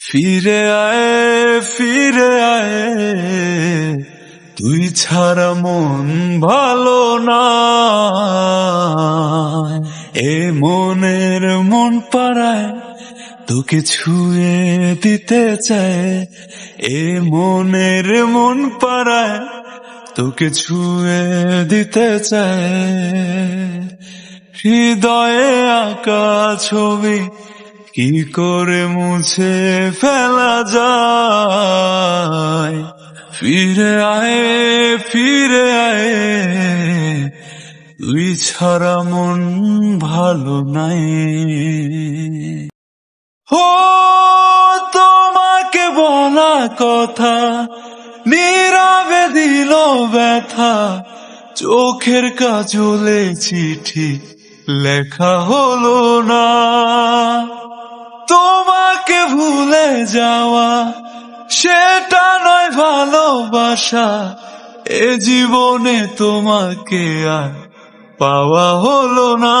ফিরে আয় ফিরে আয়। তুই ছাড়া মন ভালো না। এ মনের মন পাড়ায় তোকে ছুঁয়ে দিতে চায়। এ মনের মন পাড়ায় তোকে ছুঁয়ে দিতে চায়। হৃদয়ে আঁকা ছবি কি করে মুছে ফেলা যায়? ফিরে আয়ে ফিরে আয়ে। তুই ছাড়া মন ভালো নাই। ও, তোমাকে বলা কথা, নীরবে দিল ব্যথা। চোখের কাজলে চিঠি লেখা হলো না। যাওয়া? সেটা নয় ভালোবাসা। এ জীবনে তোমাকে আর পাওয়া হলো না।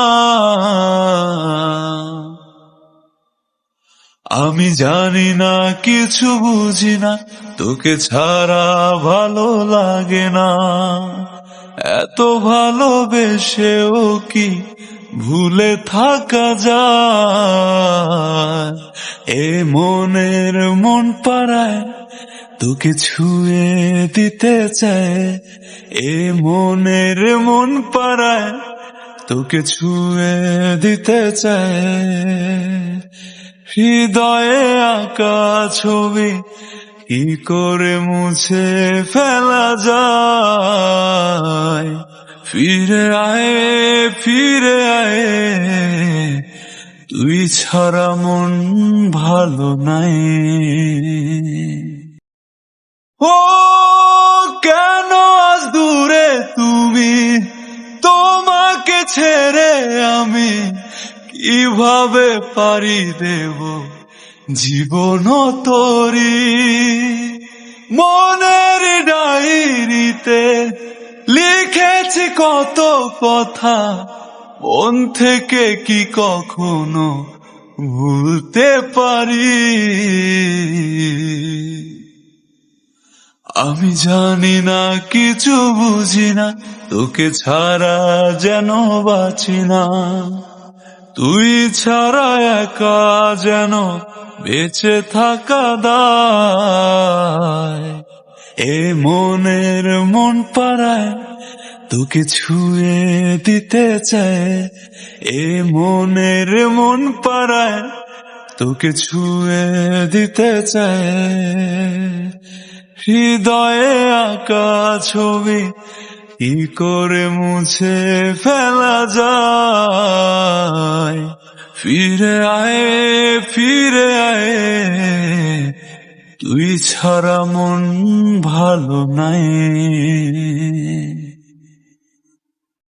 আমি জানি না, কিছু বুঝি না, তোকে ছাড়া ভালো লাগে না। এত ভালোবেসেও কি ভুলে থাকা যায়। এ মনের মন পাড়ায় তোকে ছুঁয়ে দিতে চায়। এ মনের মন পাড়ায় তোকে ছুঁয়ে দিতে চায়। হৃদয়ে আঁকা ছবি কি করে মুছে ফেলা যায়? ফিরে আয় ফিরে আয়। তুই ছাড়া মন ভালো নাই। ও, কেন আজ দূরে তুমি? তোমাকে ছেড়ে আমি কীভাবে পারি দেব জীবন তরি? মনের ডায়েরিতে লিখেছি কত কথা, মন থেকে কি কখনো ভুলতে পারি? আমি জানি না, কিছু বুঝি না, তোকে ছাড়া যেন বাঁচি না। তুই ছাড়া একা যেন বেঁচে থাকা দায়। এ মনের মন পাড়ায় তোকে ছুঁয়ে দিতে চায়। এ মনের মন পাড়ায় তোকে ছুঁয়ে দিতে চায়। হৃদয়ে আঁকা ছবি কি করে মুছে ফেলা যায়? ফিরে আয় ফিরে আয়। তুই ছাড়া মন ভালো নাই।